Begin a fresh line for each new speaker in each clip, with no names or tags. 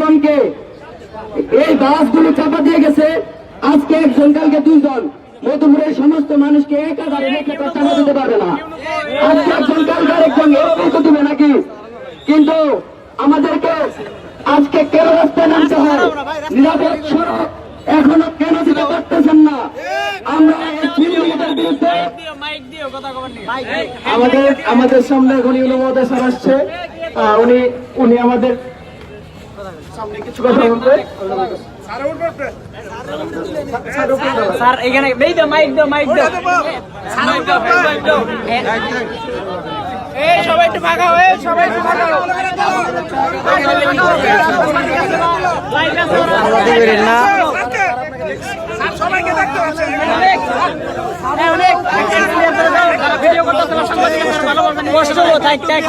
জনকে এই বাসগুলো চাপা দিয়ে গেছে। আজকে একজন, কালকে দুইজন। মধুপুরের সমস্ত মানুষকে দিতে পারবে না। আজকে একজন, কালকে এরকম দিবে নাকি? কিন্তু আমাদেরকে আজকে কেন রাস্তায় নামতে হয়? নিরাপদ সড়ক এখনও কেন দিতে পারতেছেন না? আমরা বিরুদ্ধে
আমাদের আমাদের সামনে এখন ইউনো আসছে। উনি উনি আমাদের
স্যার এখানে এই দাও মাইক দাও। মাইক দাও মাইক দাও মাইক দাও। এই সবাই একটু ফাঁকা হয়ে সবাই একটু ফাঁকা হও। আছে না সবাইকে দেখতে হচ্ছে অনেক ভিডিও করতে তোমার সাংবাদিক ভালো বলবেন কষ্ট থাক থাক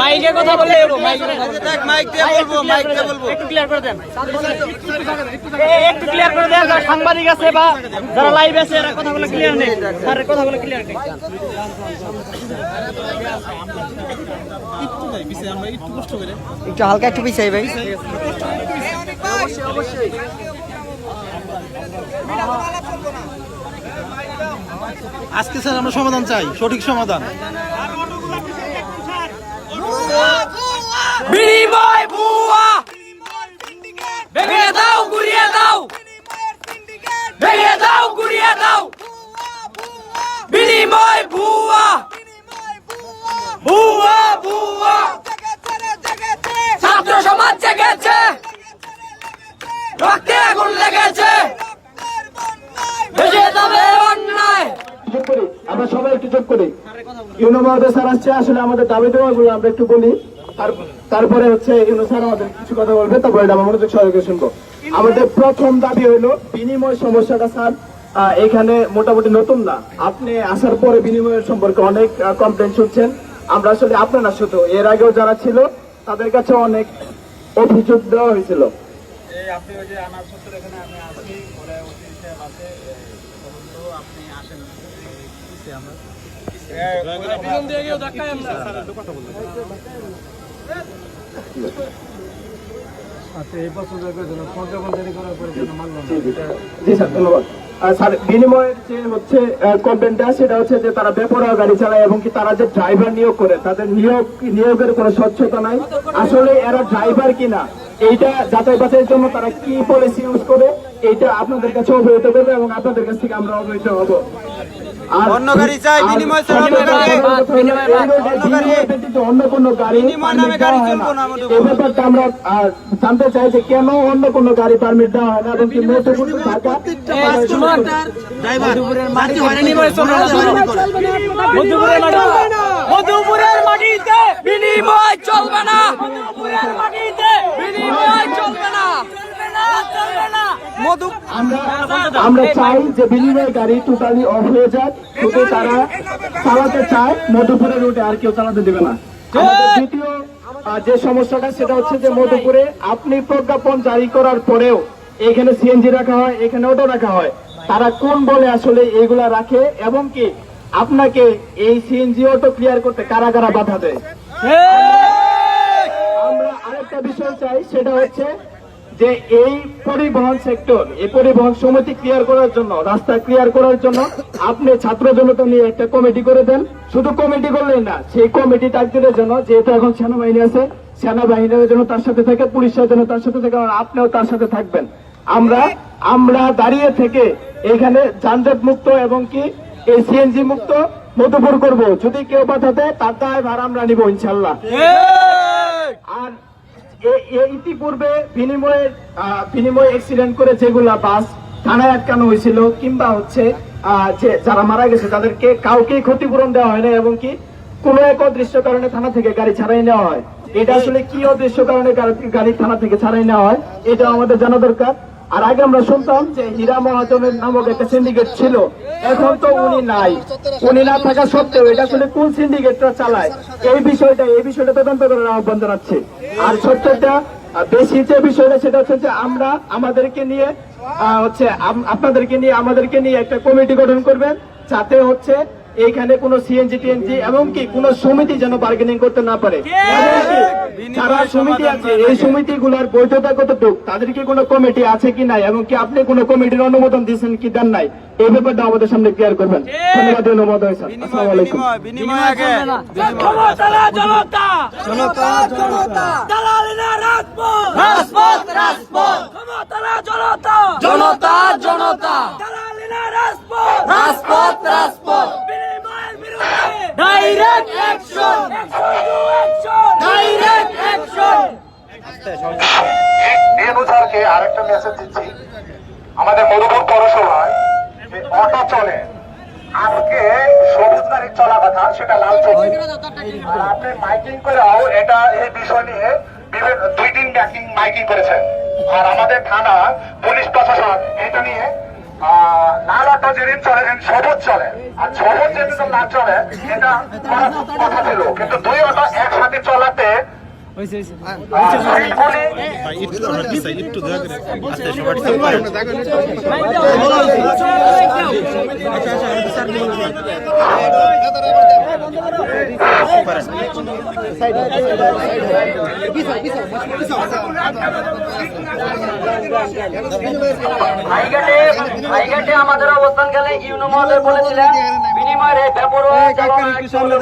মাইকে কথা বললে মাইকে মাইক দিয়ে বলব মাইক দিয়ে বলব। একটু ক্লিয়ার করে দেন। একটু ক্লিয়ার করে দেন যারা সাংবাদিক আছে বা যারা লাইভ আছে এরা কথাগুলো ক্লিয়ার নেই। স্যার কথাগুলো ক্লিয়ার নেই।
একটু হালকা একটু পিছাই ভাই।
আজকে স্যার আমরা সমাধান চাই সঠিক সমাধান।
ছাত্র সমাজ জেগেছে। রক্তে
করি, আমরা সবাই একটু করি। স্যার আসছে, আসলে আমাদের দাবি দেওয়াগুলো আমরা একটু বলি। তারপরে হচ্ছে ইউনো স্যার আমাদের কিছু কথা বলবে, তারপরে আমরা মনোযোগ শুনব। আমাদের প্রথম দাবি হলো, বিনিময় সমস্যাটা স্যার এখানে মোটামুটি নতুন না। আপনি আসার পরে বিনিময়ের সম্পর্কে অনেক কমপ্লেন শুনছেন। আমরা আসলে আপনারা শুধু এর আগেও যারা ছিল, তাদের কাছে অনেক অভিযোগ দেওয়া হয়েছিল। জি স্যার ধন্যবাদ। স্যার বিনিময়ের যে হচ্ছে কমপ্লেনটা সেটা হচ্ছে যে তারা বেপরোয়া গাড়ি চালায় এবং কি তারা যে ড্রাইভার নিয়োগ করে তাদের নিয়োগ নিয়োগের কোনো স্বচ্ছতা নাই। আসলে এরা ড্রাইভার কিনা এইটা যাতায়াত বাছাইয়ের জন্য তারা কি পলিসি ইউজ করে এইটা আপনাদের কাছে অবহিত করবে এবং আপনাদের কাছ থেকে আমরা অবহিত হব।
অন্য গাড়ি চাই, বিনিময় ছাড়া অন্য গাড়ি।
অন্য কোনো গাড়ি
বিনিময় নামে গাড়ি চলবো না। আমাদের
এই ব্যাপারটা আমরা জানতে চাই যে কেন অন্য কোনো গাড়ি পারমিট দেওয়া হয় না এবং কি মোটরপুর ঢাকা
ড্রাইভার মাটি
বিনিময় চলবে না। মধুপুরের মাটি মধুপুরের মাটিতে বিনিময় চলবে না। মধুপুরের মাটিতে বিনিময় চলবে না। মধু।
আমরা আমরা চাই যে বিনিময় গাড়ি টোটালি অফ হয়ে যাক। শুধু তারা চালাতে চায় মধুপুরের রুটে আর কেউ চালাতে দেবে না। দ্বিতীয় যে সমস্যাটা সেটা হচ্ছে যে মধুপুরে আপনি প্রজ্ঞাপন জারি করার পরেও এখানে সিএনজি রাখা হয় এখানে অটো রাখা হয়। তারা কোন বলে আসলে এগুলা রাখে এবং কি আপনাকে এই সিএনজি অটো ক্লিয়ার করতে কারা কারা বাধা দেয়? আমরা আরেকটা বিষয় চাই সেটা হচ্ছে যে এই পরিবহন সেক্টর এই পরিবহন সমিতি ক্লিয়ার করার জন্য রাস্তা ক্লিয়ার করার জন্য আপনি ছাত্র জনতা নিয়ে একটা কমিটি করে দেন। শুধু কমিটি করলেই না সেই কমিটি ডাক্তারের জন্য যেহেতু এখন সেনাবাহিনী আছে সেনাবাহিনীর জন্য তার সাথে থাকে পুলিশের জন্য তার সাথে থাকে আপনিও তার সাথে থাকবেন। আমরা আমরা দাঁড়িয়ে থেকে এখানে যানজট মুক্ত এবং কি এই সিএনজি মুক্ত মধুপুর করব। যদি কেউ বাধা দেয় তার দায় ভার আমরা নিব ইনশাল্লাহ। আর ইতিপূর্বে বিনিময়ের বিনিময় অ্যাক্সিডেন্ট করে যেগুলা বাস থানায় আটকানো হয়েছিল কিংবা হচ্ছে যে যারা মারা গেছে তাদেরকে কাউকে ক্ষতিপূরণ দেওয়া হয় না এবং কি কোন এক অদৃশ্য কারণে থানা থেকে গাড়ি ছাড়াই নেওয়া হয়। এটা আসলে কি অদৃশ্য কারণে গাড়ি থানা থেকে ছাড়াই নেওয়া হয় এটা আমাদের জানা দরকার। আর আগে আমরা শুনতাম যে হীরা মহাজনের নামক একটা সিন্ডিকেট ছিল। এখন তো উনি নাই। উনি না থাকা সত্ত্বেও এটা আসলে কোন সিন্ডিকেটটা চালায়? এই বিষয়টা এই বিষয়টা তদন্ত করার আহ্বান জানাচ্ছে। আর সত্যটা বেশি যে বিষয়টা, সেটা হচ্ছে যে আমরা আমাদেরকে নিয়ে হচ্ছে আপনাদেরকে নিয়ে আমাদেরকে নিয়ে একটা কমিটি গঠন করবেন, যাতে হচ্ছে
এইখানে কোনো সিএনজি টিএনজি এমনকি কোনো সমিতি যেন বার্গেনিং করতে না পারে। যারা সমিতি আছে এই সমিতিগুলোর বৈধতা কতটুক তাদের কি কোনো কমিটি আছে কি নাই? এবং কি আপনি কোনো কমিটির অনুমোদন দিয়েছেন কি দেন নাই? এই ব্যাপারটা আমাদের সামনে ক্লিয়ার করবেন। ধন্যবাদ অনুমোদন আসসালামু আলাইকুম।
রাজপথ। রাজপথ জনতা। জনতা রাজপথ রাজপথ। ডাইরেক্ট
আমাদের মধুপুর পৌরসভায় অটো চলে, আজকে সবুজ গাড়ির চলা কথা, সেটা লাল আর আপনি মাইকিং করেও এটা এই বিষয় নিয়ে দুই দিন মাইকিং করেছেন। আর আমাদের থানা, পুলিশ প্রশাসন, এটা নিয়ে অটো যেদিন চলে যেদিন সবুজ চলে। আর সবুজ যেদিন না চলে, এটা কথা ছিল। কিন্তু দুই ওটা একসাথে চলাতে
আমাদের অবস্থান গেলে ইউনো মহোদয় বলেছিলেন বিনিময়ের এই বেপরোয়া চালনা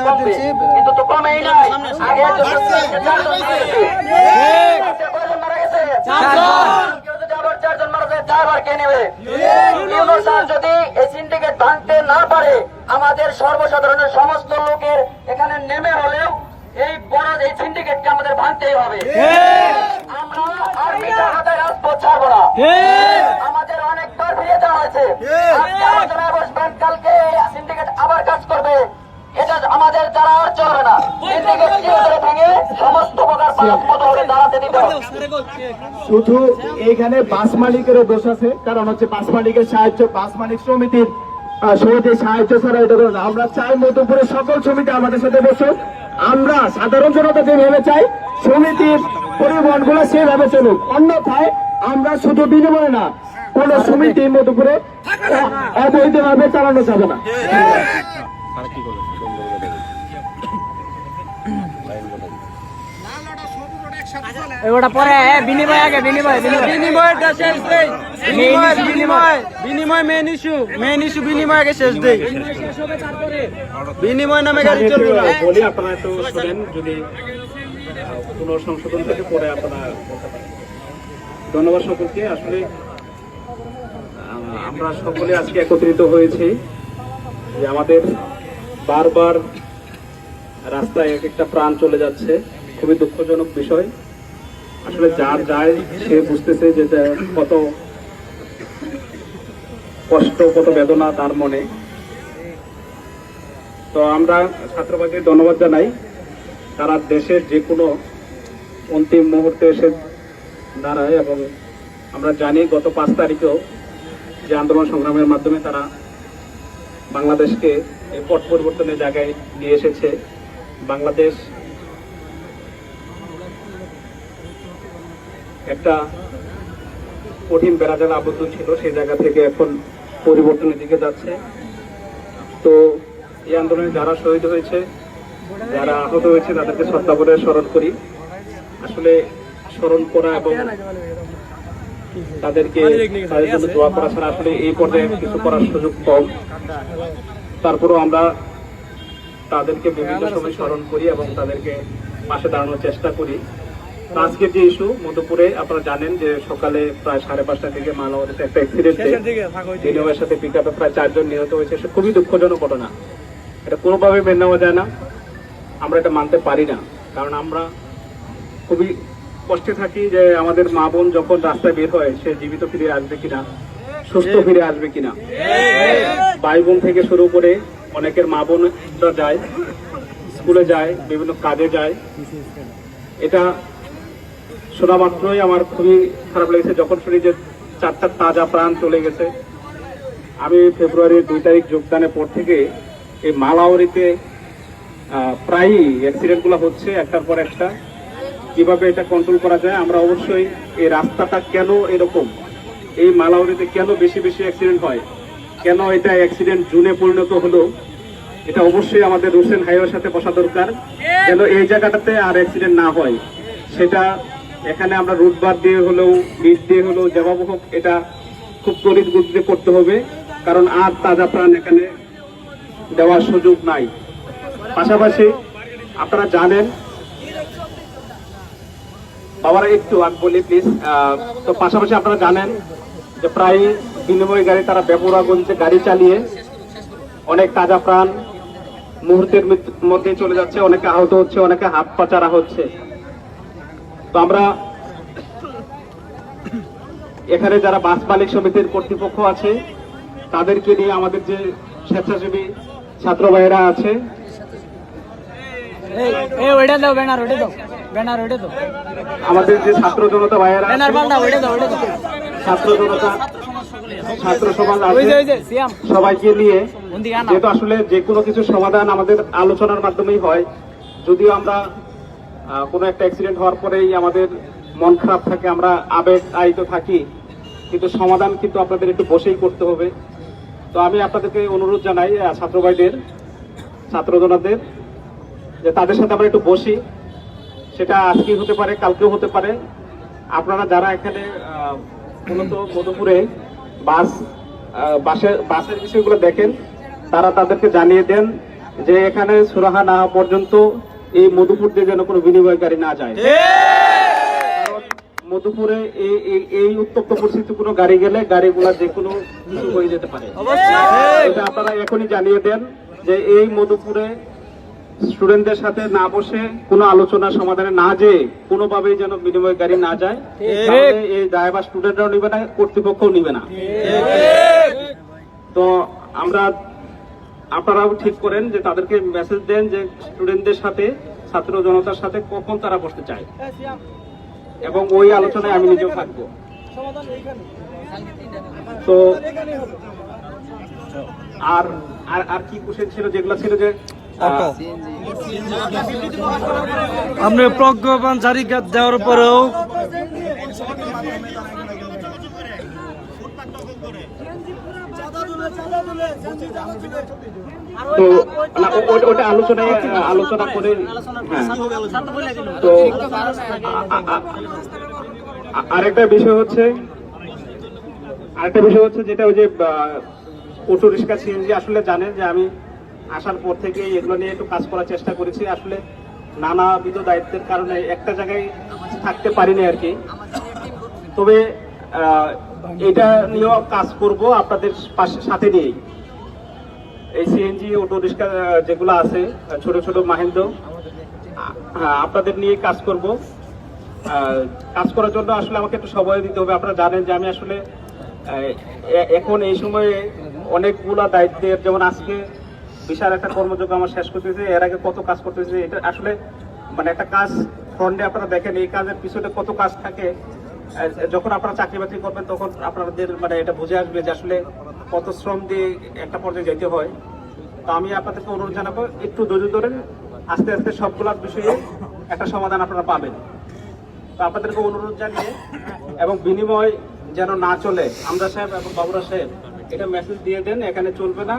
কিন্তু তো কমেই নাই আগে যদি সিন্ডিকেট ভাঙতে না পারে আমাদের সর্বসাধারণের সমস্ত লোকের এখানে নেমে হলেও এই বড় এই সিন্ডিকেটকে আমাদের ভাঙতেই হবে আমাদের অনেকবার ফিরে কালকে সিন্ডিকেট আবার কাজ করবে এটা আমাদের দ্বারা আর চলবে না।
শুধু এখানে বাস মালিকেরও দোষ আছে, কারণ হচ্ছে বাস মালিকের সাহায্য, বাস মালিক সমিতির সমিতির সাহায্য ছাড়া এটা আমরা চাই মধ্যপুরের সকল সমিতি আমাদের সাথে বসে আমরা সাধারণ জনতা যেভাবে চাই, সমিতির পরিবহনগুলো সেভাবে চলুক। অন্যথায় আমরা শুধু বিনিময় না, কোন সমিতি মধ্যপুরে অবৈধভাবে চালানো যাবে না।
ওটা পরে বিনিময় আগে বিনিময় বিনিময়টা শেষ দেই। বিনিময় বিনিময়।
বিনিময় মেন ইস্যু মেন ইস্যু বিনিময় আগে শেষ দেই। বিনিময় নামে গাড়ি চলবে। না
বলি আপনারা একটু শোনেন যদি কোনো সংশোধন থেকে পরে আপনারা ধন্যবাদ সকলকে। আসলে আমরা সকলে আজকে একত্রিত হয়েছি যে আমাদের বারবার রাস্তায় এক একটা প্রাণ চলে যাচ্ছে। খুবই দুঃখজনক বিষয়। আসলে যার যায়, সে বুঝতেছে যে কত কষ্ট, কত বেদনা তার মনে। তো আমরা ছাত্রবাদী ধন্যবাদ জানাই। তারা দেশের যে কোনো অন্তিম মুহূর্তে এসে দাঁড়ায় এবং আমরা জানি গত পাঁচ তারিখেও যে আন্দোলন সংগ্রামের মাধ্যমে তারা বাংলাদেশকে এই পট পরিবর্তনের জায়গায় নিয়ে এসেছে। বাংলাদেশ একটা কঠিন বেড়াজাল আবদ্ধ ছিল, সেই জায়গা থেকে এখন পরিবর্তনের দিকে যাচ্ছে। তো এই আন্দোলনে যারা শহীদ হয়েছে, যারা আহত হয়েছে, তাদেরকে শ্রদ্ধা করে স্মরণ করি। আসলে স্মরণ করা এবং তাদেরকে তাদের জন্য দোয়া করা ছাড়া আসলে এই পর্যায়ে কিছু করার সুযোগ কম। তারপরেও আমরা তাদেরকে বিভিন্ন সময় স্মরণ করি এবং তাদেরকে পাশে দাঁড়ানোর চেষ্টা করি। তো আজকের যে ইস্যু মধুপুরে আপনারা জানেন যে সকালে প্রায় সাড়ে পাঁচটা থেকে মানবতাতে একটা অ্যাক্সিডেন্টে বিনিময়ের সাথে পিক আপে প্রায় চারজন নিহত হয়েছে। সে খুবই দুঃখজনক ঘটনা। এটা কোনোভাবে মেনে নেওয়া যায় না। আমরা এটা মানতে পারি না। কারণ আমরা খুবই কষ্টে থাকি যে আমাদের মা বোন যখন রাস্তায় বের হয় সে জীবিত ফিরে আসবে কিনা সুস্থ ফিরে আসবে কিনা। ভাই বোন থেকে শুরু করে অনেকের মা বোনরা যায় স্কুলে যায় বিভিন্ন কাজে যায়। এটা শোনা মাত্রই আমার খুবই খারাপ লেগেছে। যখন শুনি যে চারটা তাজা প্রাণ চলে গেছে, আমি ফেব্রুয়ারির দুই তারিখ যোগদানের পর থেকে এই মালাওয়ারিতে প্রায়ই অ্যাক্সিডেন্টগুলো হচ্ছে একটার পর একটা। কীভাবে এটা কন্ট্রোল করা যায়, আমরা অবশ্যই এই রাস্তাটা কেন এরকম, এই মালাউরিতে কেন বেশি বেশি অ্যাক্সিডেন্ট হয়, কেন এটা অ্যাক্সিডেন্ট জুনে পরিণত হলো, এটা অবশ্যই আমাদের রুসেন হাইওয়ের সাথে বসা দরকার। যেন এই জায়গাটাতে আর অ্যাক্সিডেন্ট না হয়, সেটা এখানে আমরা রুট বার দিয়ে হলেও বিট দিয়ে হলেও যেভাবে হোক, এটা খুব তড়িৎ গতিতে করতে হবে। কারণ আর তাজা প্রাণ এখানে দেওয়ার সুযোগ নাই। পাশাপাশি আপনারা জানেন, বাবারা একটু আমি বলি প্লিজ তো পাশাপাশি আপনারা জানেন যে প্রায় বিনিময় গাড়ি তারা গতিতে গাড়ি চালিয়ে অনেক তাজা প্রাণ মুহূর্তের মধ্যে চলে যাচ্ছে, অনেকে আহত হচ্ছে, অনেকে হাত পা চারা হচ্ছে। তো আমরা এখানে যারা বাস মালিক সমিতির কর্তৃপক্ষ আছে তাদেরকে নিয়ে আমাদের যে স্বেচ্ছাসেবী ছাত্র ভাইয়েরা আছে আমাদের যে ছাত্র জনতা ভাইয়েরা ছাত্র জনতা ছাত্র সমাজ সবাইকে নিয়ে যেহেতু আসলে যে কোনো কিছু সমাধান আমাদের আলোচনার মাধ্যমেই হয় যদিও আমরা কোনো একটা অ্যাক্সিডেন্ট হওয়ার পরেই আমাদের মন খারাপ থাকে, আমরা আবেগ আয়িত থাকি, কিন্তু সমাধান কিন্তু আপনাদের একটু বসেই করতে হবে। তো আমি আপনাদেরকে অনুরোধ জানাই ছাত্র ভাইদের ছাত্রজনাদের, যে তাদের সাথে আমরা একটু বসি। সেটা আজকেই হতে পারে, কালকেও হতে পারে। আপনারা যারা এখানে মূলত মধুপুরে বাস বাসের বাসের বিষয়গুলো দেখেন, তারা তাদেরকে জানিয়ে দেন যে এখানে সুরাহা না পর্যন্ত এই মধুপুর দিয়ে যেন কোনো বিনিময় গাড়ি না যায়। মধুপুরে এই উত্তপ্ত পরিস্থিতি কোনো গাড়ি গেলে গাড়িগুলা যে কোনো কিছু হয়ে যেতে পারে। এটা আপনারা এখনই জানিয়ে দেন যে এই মধুপুরে স্টুডেন্টদের সাথে না বসে কোনো আলোচনা সমাধানে না যেয়ে কোনোভাবেই যেন বিনিময় গাড়ি না যায় এই ড্রাইভার স্টুডেন্টরাও নিবে না কর্তৃপক্ষও নিবে না। তো আমরা আপনারাও ঠিক করেন যে তাদেরকে মেসেজ দেন যে স্টুডেন্টদের সাথে, ছাত্র জনতার সাথে কখন তারা বসতে চায়। এবং ওই আলোচনায় আমি নিজেও থাকব। তো, আর আর আর কি কোশ্চেন ছিল? যেগুলো ছিল যে
আপনি প্রজ্ঞাপন জারি দেওয়ার পরেও
তো না, ওটা আলোচনায় আলোচনা করে হ্যাঁ। তো আরেকটা বিষয় হচ্ছে আরেকটা বিষয় হচ্ছে যেটা ওই যে অটো রিক্সা সিএনজি আসলে জানেন যে আমি আসার পর থেকে এগুলো নিয়ে একটু কাজ করার চেষ্টা করেছি। আসলে নানাবিধ দায়িত্বের কারণে একটা জায়গায় থাকতে পারিনি আর কি। তবে আহ, এটা নিয়েও কাজ করব আপনাদের সাথে নিয়েই। এই সিএনজি অটো রিক্সা যেগুলো আছে ছোট ছোট মাহেন্দ্র হ্যাঁ, আপনাদের নিয়ে কাজ করব। কাজ করার জন্য আসলে আমাকে একটু সময় দিতে হবে। আপনারা জানেন যে আমি আসলে এখন এই সময়ে অনেকগুলা দায়িত্বের যেমন আজকে বিশাল একটা কর্মযোগ আমার শেষ করতেছে এর আগে কত কাজ করতেছে এটা আসলে মানে একটা কাজ ফ্রন্টে আপনারা দেখেন এই কাজের পিছনে কত কাজ থাকে যখন আপনারা চাকরি বাকরি করবেন, তখন আপনাদের মানে এটা বুঝে আসবে যে আসলে কত শ্রম দিয়ে একটা পর্যায়ে যেতে হয়। তো আমি আপনাদেরকে অনুরোধ জানাব, একটু ধৈর্য ধরেন, আস্তে আস্তে সবগুলা বিষয়ে একটা সমাধান আপনারা পাবেন। তো আপনাদেরকে অনুরোধ জানিয়ে এবং বিনিময় যেন না চলে আমরা সাহেব এবং বাবুরা সাহেব, এটা মেসেজ দিয়ে দেন, এখানে চলবে না।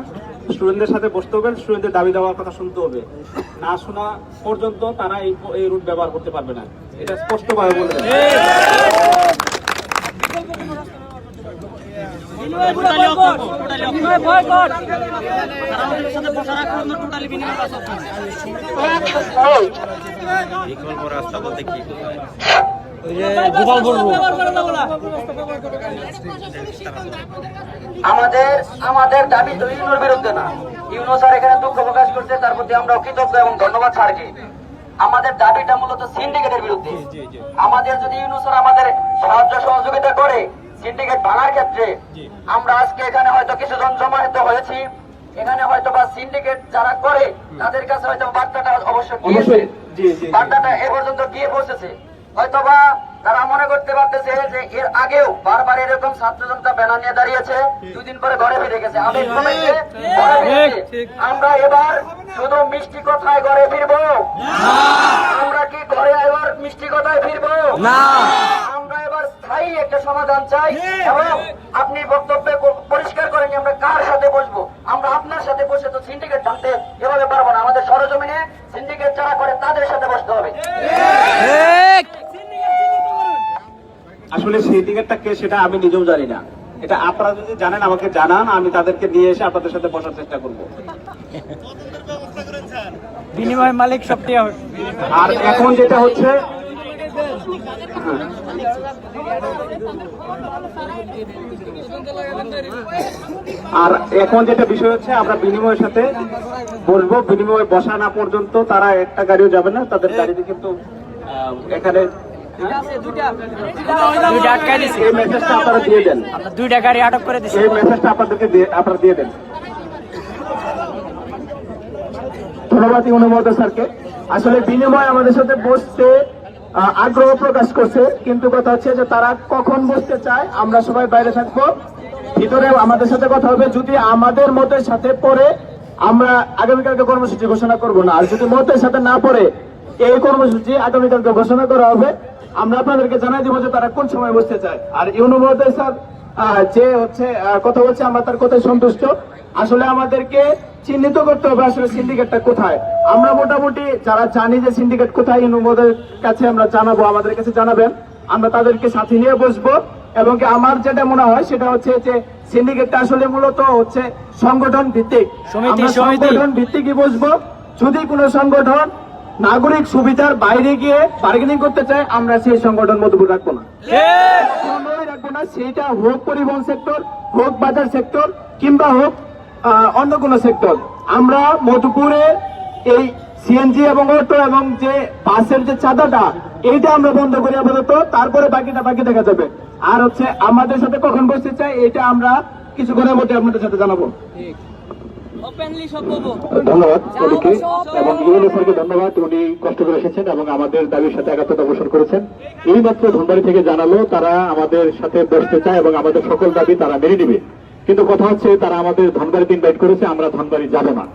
স্টুডেন্টদের সাথে বসতে হবে, স্টুডেন্টদের দাবি দেওয়ার কথা শুনতে হবে। না শোনা পর্যন্ত তারা এই রুট ব্যবহার করতে পারবে না। এটা স্পষ্টভাবে বলে
টোটালি অক্ষম টোটালি অক্ষম বয়কট আর আমাদের সাথে বসা রাখা হলো অক্ষম
আমাদের আমাদের দাবি তো ইউনোর বিরুদ্ধে না। ইউনো স্যার এখানে দুঃখ প্রকাশ করছে তার প্রতি আমরা কৃতজ্ঞ এবং ধন্যবাদ স্যারকে। আমাদের দাবিটা মূলত সিন্ডিকেটের বিরুদ্ধে। আমাদের যদি ইউনো স্যার আমাদের সাহায্য সহযোগিতা করে সিন্ডিকেট ভাঙার ক্ষেত্রে আমরা আজকে এখানে হয়তো কিছুজন জমায়েত হয়েছি। এখানে হয়তো বা সিন্ডিকেট যারা করে তাদের কাছে হয়তো বার্তাটা
অবশ্যই। জি জি।
বার্তাটা এ পর্যন্ত গিয়ে পৌঁছেছে। হয়তোবা তারা মনে করতে পারতেছে যে এর আগেও বারবার এরকম ছাত্র জনতা ব্যানার নিয়ে দাঁড়িয়েছে দুদিন পরে ঘরে ফিরে গেছে। আবেগ কমেছে আমরা এবার শুধু মিষ্টি কথায় ঘরে ফিরবো। আমরা কি ঘরে এবার মিষ্টি কথায় ফিরবো? না। আমরা এবার স্থায়ী একটা সমাধান চাই। এবং আপনি বক্তব্যে পরিষ্কার করেনি আমরা কার সাথে বসবো? আমরা আপনার সাথে বসে তো সিন্ডিকেট ভাঙতে এভাবে পারব না। আমাদের সরজমিনে সিন্ডিকেট যারা করে তাদের সাথে বসতে হবে।
আসলে সেই টিকিটটা কে সেটা আমি নিজেও জানি না। এটা আপনারা যদি জানেন আমাকে জানান আমি তাদেরকে নিয়ে এসে আপনাদের সাথে বসার চেষ্টা করব।
বিনিময় মালিক সবটি
আর এখন যেটা হচ্ছে আর এখন যেটা বিষয় হচ্ছে আমরা বিনিময়ের সাথে বলব বিনিময় বসা না পর্যন্ত তারা একটা গাড়িও যাবে না তাদের গাড়িতে কিন্তু এখানে
দুইটা আটকাই দিছি।
এই মেসেজটা আপনারা দিয়ে দেন।
দুইটা গাড়ি আটক করে দিছি।
এই মেসেজটা আপনাদেরকে আপনারা দিয়ে দেন। ধন্যবাদ অনুমোদ স্যারকে। আসলে বিনিময় আমাদের সাথে বসতে আগ্রহ প্রকাশ করছে। কিন্তু কথা হচ্ছে যে তারা কখন বসতে চায় আমরা সবাই বাইরে থাকব। ভিতরে আমাদের সাথে কথা হবে। যদি আমাদের মতের সাথে পড়ে আমরা আগামীকালকে কর্মসূচি ঘোষণা করব না। আর যদি মতের সাথে না পড়ে এই কর্মসূচি আগামীকালকে ঘোষণা করা হবে। আমরা আপনাদেরকে জানাই দিব যে তারা কোন সময় বসতে চায়। আর ইউনো মহোদয় স্যার যে হচ্ছে কথা বলছে আমরা তার কথায় সন্তুষ্ট। আসলে আমাদেরকে চিহ্নিত করতে হবে আসলে সিন্ডিকেটটা কোথায়। আমরা মোটামুটি যারা জানি যে সিন্ডিকেট কোথায় ইউনো মহোদয়ের কাছে আমরা জানাব আমাদের কাছে জানাবেন। আমরা তাদেরকে সাথে নিয়ে বসবো। এবং আমার যেটা মনে হয় সেটা হচ্ছে যে সিন্ডিকেটটা আসলে মূলত হচ্ছে সংগঠন ভিত্তিক। সংগঠন ভিত্তিকই বসবো। যদি কোনো সংগঠন নাগরিক সুবিধার বাইরে গিয়ে বার্গেনিং করতে চায় আমরা সেই সংগঠন মধুপুর রাখব না। রাখব না সেটা হোক পরিবহন সেক্টর হোক বাজার সেক্টর কিংবা হোক অন্য কোনো সেক্টর আমরা মধুপুরে এই সিএনজি এবং অটো এবং যে বাসের যে চাঁদাটা এইটা আমরা বন্ধ করি আপাতত তারপরে বাকিটা বাকি দেখা যাবে। আর হচ্ছে আমাদের সাথে কখন বসতে চাই এটা আমরা কিছুক্ষণের মধ্যে আপনাদের সাথে জানাব।
ওপেনলি সব
ধন্যবাদ ওদিকে এবং ইউএনও ধন্যবাদ উনি কষ্ট করে এসেছেন এবং আমাদের দাবির সাথে একাত্মতা পোষণ করেছেন। এই মাত্র ধনবাড়ি থেকে জানালো তারা আমাদের সাথে বসতে চায় এবং আমাদের সকল দাবি তারা মেনে নিবে। কিন্তু কথা হচ্ছে তারা আমাদের ধনবাড়িতে ইনভাইট করেছে আমরা ধনবাড়ি যাব না।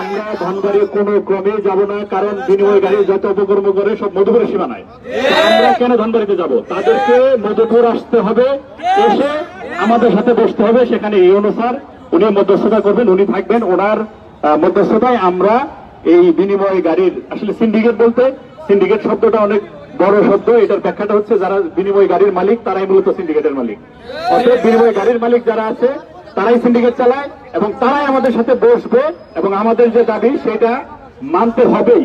আমরা ধনবাড়ি কোনো ক্রমে যাব না কারণ বিনিময় গাড়ি যত উপকর্ম করে সব মধুপুরের সীমানায় আমরা কেন ধনবাড়িতে যাব? তাদেরকে মধুপুর আসতে হবে এসে আমাদের সাথে বসতে হবে সেখানে ইউনো স্যার উনি মধ্যস্থতা করবেন, উনি থাকবেন। ওনার মধ্যস্থতায় আমরা এই বিনিময় গাড়ির, আসলে সিন্ডিকেট বলতে সিন্ডিকেট শব্দটা অনেক বড় শব্দ। এটার ব্যাখ্যাটা হচ্ছে যারা বিনিময় গাড়ির মালিক, তারাই মূলত সিন্ডিকেটের মালিক। অর্থাৎ বিনিময় গাড়ির মালিক যারা আছে, তারাই সিন্ডিকেট চালায় এবং তারাই আমাদের সাথে বসবে এবং আমাদের যে দাবি, সেটা মানতে হবেই।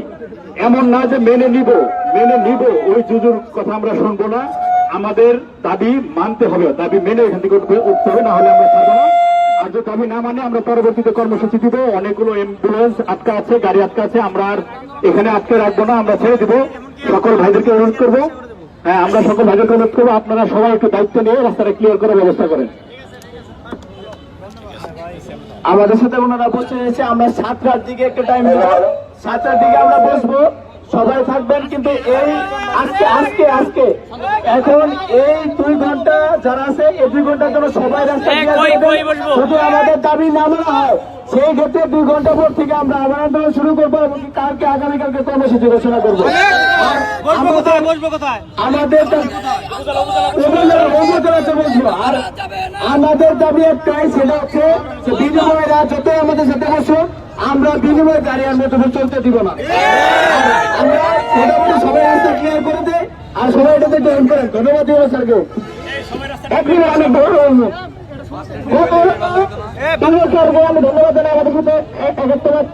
এমন না যে মেনে নিব মেনে নিব, ওই জুজুর কথা আমরা শুনব না। আমাদের দাবি মানতে হবে, দাবি মেনে এখান থেকে উঠতে হবে, না হলে আমরা ছাড়বো না। যদি দাবি না মানে আমরা পরবর্তীতে কর্মসূচি দিব। অনেকগুলো অ্যাম্বুলেন্স আটকা আছে, গাড়ি আটকা আছে, আমরা আর এখানে আটকে রাখব না, আমরা ছেড়ে দিব। সকল ভাইদেরকে অনুরোধ করব। হ্যাঁ আমরা সকল ভাইদেরকে অনুরোধ করব, আপনারা সবাই একটু দায়িত্ব নিয়ে রাস্তাটা ক্লিয়ার করার ব্যবস্থা করেন।
আমাদের সাথে ওনারা বসে এসে আমরা সাতটার দিকে একটা টাইম দেব সাতটার দিকে আমরা বসবো। সবাই থাকবেন কিন্তু এই আজকে আজকে আজকে এখন এই দুই ঘণ্টা যারা আছে এই দুই ঘণ্টার জন্য সবাই রাস্তা
শুধু
clear
কই,
করে দেন।
কই বসবো?
যদি আমাদের দাবি না মানা হয় সেই ক্ষেত্রে দুই ঘণ্টা পর থেকে আমরা আবার আন্দোলন শুরু করব এবং কালকে আগামীকালকে কর্মসূচি ঘোষণা করব। আমাদের- আমাদের দাবি- উপজেলা আর আমাদের দাবি একটাই সেটা হচ্ছে বিনিময়রা যত আমাদের সাথে বসো আমরা বিনিময় গাড়ি আর মতো চলতে দিব না। আমরা সবাই রাস্তা ক্লিয়ার করে দেয় আর সবাই এটাতে করেন ধন্যবাদ দিব স্যারকে অনেক বড় ধন্যবাদ। জানাই আমাদের সাথে।